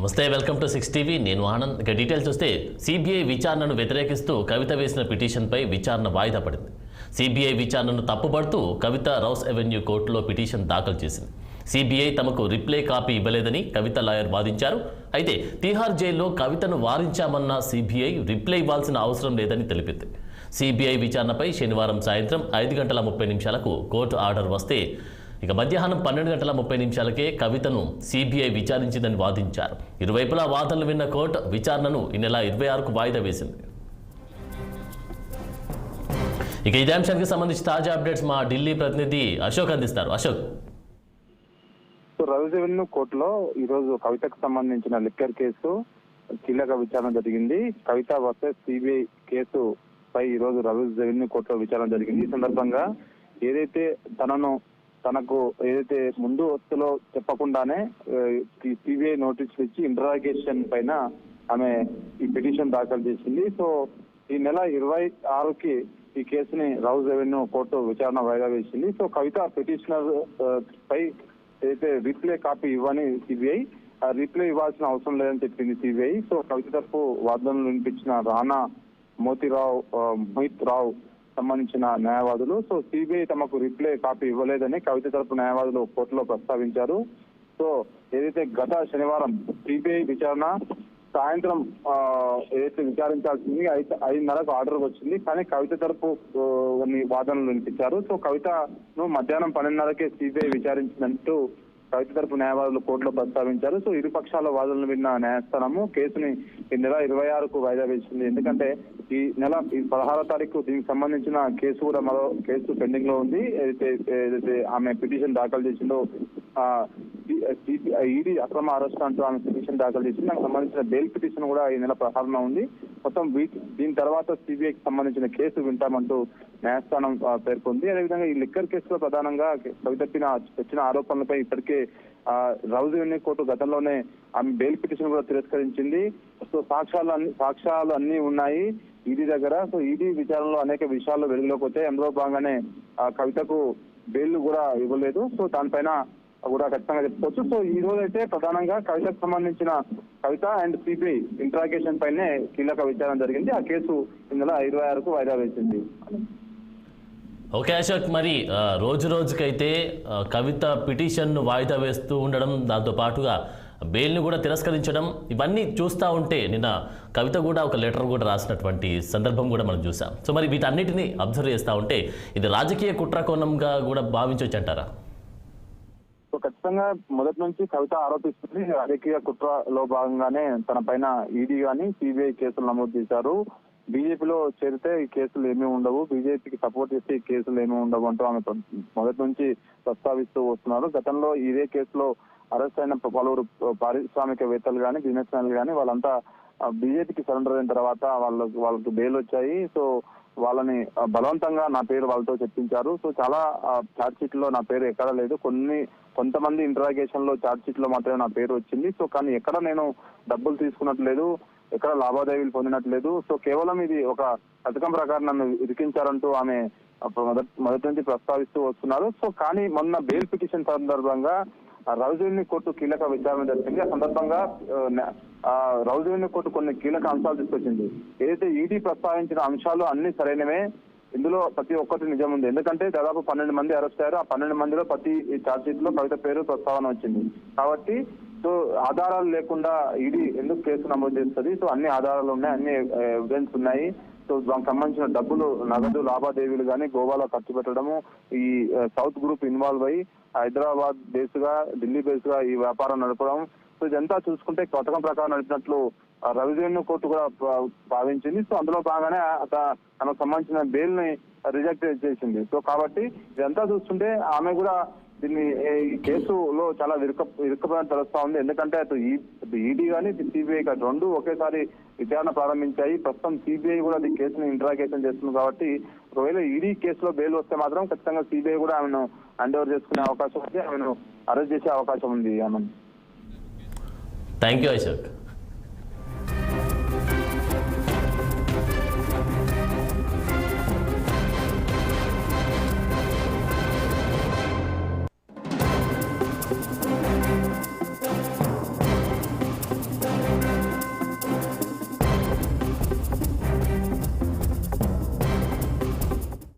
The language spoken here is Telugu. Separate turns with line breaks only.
నమస్తే వెల్కమ్ టు సిక్స్ టీవీ. నేను ఆనంద్. ఇక డీటెయిల్స్ చూస్తే సిబిఐ విచారణను వ్యతిరేకిస్తూ కవిత వేసిన పిటిషన్పై విచారణ వాయిదా పడింది. సిబిఐ విచారణను తప్పుపడుతూ కవిత రౌస్ అవెన్యూ కోర్టులో పిటిషన్ దాఖలు చేసింది. సిబిఐ తమకు రిప్లే కాపీ ఇవ్వలేదని కవిత లాయర్ వాదించారు. అయితే తీహార్ జైల్లో కవితను వారించామన్న సిబిఐ రిప్లై ఇవ్వాల్సిన అవసరం లేదని తెలిపింది. సిబిఐ విచారణపై శనివారం సాయంత్రం ఐదు గంటల ముప్పై నిమిషాలకు కోర్టు ఆర్డర్ వస్తే ఇక మధ్యాహ్నం పన్నెండు గంటల ముప్పై నిమిషాలకే కవితను సిబిఐ విచారించిందని వాదించారు. ఇరువైపులా వాదనలు విన్న కోర్టు విచారణను ఈ నెల ఇరవై ఆరుకు వాయిదా వేసింది. ఇక ఇదే అంశానికి సంబంధించి తాజా అప్డేట్స్ మా ఢిల్లీ ప్రతినిధి అశోక్ అందిస్తారు. అశోక్.
సో కోర్టులో ఈరోజు కవితకు సంబంధించిన లిక్కర్ కేసు కీలక విచారణ జరిగింది. కవిత వర్సెస్ సిబిఐ కేసు పై ఈరోజు రోజు రెవెన్యూ కోర్టులో విచారణ జరిగింది. ఈ సందర్భంగా ఏదైతే తనను తనకు ఏదైతే ముందు వస్తులో చెప్పకుండానే సిబిఐ నోటీసులు ఇచ్చి ఇంటరాగేషన్ పైన ఆమె ఈ పిటిషన్ దాఖలు చేసింది. సో ఈ నెల ఇరవై ఆరుకి ఈ కేసుని రౌజ్ రెవెన్యూ కోర్టు విచారణ వాయిదా వేసింది. సో కవిత పిటిషనర్ పై ఏదైతే రీప్లే కాపీ ఇవ్వని సిబిఐ ఆ రీప్లే ఇవ్వాల్సిన అవసరం లేదని చెప్పింది సిబిఐ. సో కవిత తరపు వాదనలు వినిపించిన రానా మోతిరావు మోహిత్ రావు సంబంధించిన న్యాయవాదులు. సో సిబిఐ తమకు రిప్లై కాపీ ఇవ్వలేదని కవిత తరపు న్యాయవాదులు కోర్టులో ప్రస్తావించారు. సో ఏదైతే గత శనివారం సిబిఐ విచారణ సాయంత్రం ఏదైతే విచారించాల్సింది అయితే ఐదున్నరకు ఆర్డర్ వచ్చింది. కానీ కవిత తరపు కొన్ని వాదనలు వినిపించారు. సో కవితను మధ్యాహ్నం పన్నెండున్నరకే సిబిఐ విచారించినట్టు రైతు తరపు న్యాయవాదులు కోర్టులో ప్రస్తావించారు. సో ఇరు పక్షాల వాదనలు విన్న న్యాయస్థానము కేసుని ఈ నెల ఇరవై ఆరుకు వాయిదా వేసింది. ఎందుకంటే ఈ నెల ఈ పదహారో తారీఖు దీనికి సంబంధించిన కేసు కూడా మరో కేసు పెండింగ్లో ఉంది. ఏదైతే ఏదైతే ఆమె పిటిషన్ దాఖలు చేసిందో ఈడీ అక్రమ అరెస్ట్ అంటూ ఆమె పిటిషన్ దాఖలు చేసింది దానికి సంబంధించిన బెయిల్ పిటిషన్ కూడా ఈ నెల ప్రహారంలో ఉంది. మొత్తం వీటి దీని తర్వాత సిబిఐకి సంబంధించిన కేసు వింటామంటూ న్యాయస్థానం పేర్కొంది. అదేవిధంగా ఈ లిక్కర్ కేసులో ప్రధానంగా కవితప్పిన వచ్చిన ఆరోపణలపై ఇప్పటికే ఆ, రౌజ్ కోర్టు గతంలోనే ఆమె బెయిల్ పిటిషన్ కూడా తిరస్కరించింది. సో సాక్ష్యాలు అన్ని సాక్ష్యాలు అన్ని ఉన్నాయి ఈడీ దగ్గర. సో ఈడీ విచారణలో అనేక విషయాలు వెలుగులోకి వచ్చాయి. అందులో భాగంగానే ఆ, కవితకు బెయిల్ కూడా ఇవ్వలేదు. సో దానిపైన కూడా ఖచ్చితంగా చెప్పుకోవచ్చు. సో ఈ రోజు అయితే ప్రధానంగా కవితకు సంబంధించిన కవిత అండ్ సిబిఐ ఇంట్రాగేషన్ పైనే కీలక విచారణ జరిగింది. ఆ కేసు ఇందులో ఇరవై ఆరుకు వాయిదా వేసింది.
ఓకే అశోక్ మరి రోజు రోజుకైతే కవిత పిటిషన్ను వాయిదా వేస్తూ ఉండడం దాంతో పాటుగా బెయిల్ని కూడా తిరస్కరించడం ఇవన్నీ చూస్తూ ఉంటే నిన్న కవిత కూడా ఒక లెటర్ కూడా రాసినటువంటి సందర్భం కూడా మనం చూసాం సో మరి వీటన్నిటిని అబ్జర్వ్ చేస్తూ ఉంటే ఇది రాజకీయ కుట్ర కోణంగా కూడా భావించవచ్చు అంటారా?
ఖచ్చితంగా మొదటి నుంచి కవిత ఆరోపిస్తుంది. రాజకీయ కుట్రలో భాగంగానే తన పైన ఈడీ గాని సిబిఐ కేసులు నమోదు చేశారు. బీజేపీలో చేరితే ఈ కేసులు ఏమీ ఉండవు. బీజేపీకి సపోర్ట్ చేస్తే ఈ కేసులు ఏమీ ఉండవు అంటూ ఆమె మొదటి నుంచి ప్రస్తావిస్తూ వస్తున్నారు. గతంలో ఇదే కేసులో అరెస్ట్ అయిన పలువురు పారిశ్రామికవేత్తలు కానీ బిజినెస్ మ్యాన్లు కానీ వాళ్ళంతా బీజేపీకి సరెండర్ అయిన తర్వాత వాళ్ళకు వాళ్ళకు బెయిల్ వచ్చాయి. సో వాళ్ళని బలవంతంగా నా పేరు వాళ్ళతో చెప్పించారు. సో చాలా చార్జ్ షీట్లో నా పేరు ఎక్కడా లేదు. కొన్ని కొంతమంది ఇంటరాగేషన్లో చార్జ్ షీట్లో మాత్రమే నా పేరు వచ్చింది. సో కానీ ఎక్కడ నేను డబ్బులు తీసుకున్నట్లేదు ఎక్కడ లావాదేవీలు పొందినట్లేదు. సో కేవలం ఇది ఒక పథకం ప్రకారం నన్ను ఇరికించారంటూ ఆమె మొదటి మొదటి నుంచి ప్రస్తావిస్తూ వస్తున్నారు. సో కానీ మొన్న బెయిల్ పిటిషన్ సందర్భంగా రౌజుని కోర్టు కీలక విచారణ జరిపింది ఆ సందర్భంగా ఆ, కోర్టు కొన్ని కీలక అంశాలు తీసుకొచ్చింది. ఏదైతే ఈడీ ప్రస్తావించిన అంశాలు అన్ని సరైనవే ఇందులో ప్రతి ఒక్కటి నిజం ఉంది. ఎందుకంటే దాదాపు పన్నెండు మంది అరెస్ట్ అయ్యారు. ఆ పన్నెండు మందిలో ప్రతి ఛార్జ్ షీట్లో కవిత పేరు ప్రస్తావన వచ్చింది. కాబట్టి సో ఆధారాలు లేకుండా ఈడీ ఎందుకు కేసు నమోదు చేస్తుంది? సో అన్ని ఆధారాలు ఉన్నాయి అన్ని ఎవిడెన్స్ ఉన్నాయి. సో దానికి సంబంధించిన డబ్బులు నగదు లావాదేవీలు కానీ గోవాలో ఖర్చు పెట్టడము ఈ సౌత్ గ్రూప్ ఇన్వాల్వ్ అయ్యి హైదరాబాద్ బేస్గా ఢిల్లీ బేస్గా ఈ వ్యాపారం నడపడం. సో ఇదంతా చూసుకుంటే పథకం ప్రకారం నడిపినట్లు ఆ, రెవెన్యూ కోర్టు కూడా భావించింది. సో అందులో బాగానే తనకు సంబంధించిన బెయిల్ని రిజెక్ట్ చేసింది. సో కాబట్టి ఇదంతా చూస్తుంటే ఆమె కూడా దీన్ని ఈ కేసులో చాలా విరుక విరుక్కుపోయిన తెలుస్తా ఉంది. ఎందుకంటే అటు ఈడీ కానీ సిబిఐ కానీ రెండు ఒకేసారి విచారణ ప్రారంభించాయి. ప్రస్తుతం సిబిఐ కూడా ఈ కేసును ఇంట్రాగేషన్ చేస్తుంది కాబట్టి ఒకవేళ ఈడీ కేసులో బెయిల్ వస్తే మాత్రం ఖచ్చితంగా సిబిఐ కూడా ఆమెను హ్యాండ్ ఓవర్ చేసుకునే అవకాశం ఉంది. ఆమెను అరెస్ట్ చేసే అవకాశం ఉంది ఆమె
థ్యాంక్ యూ అశోక్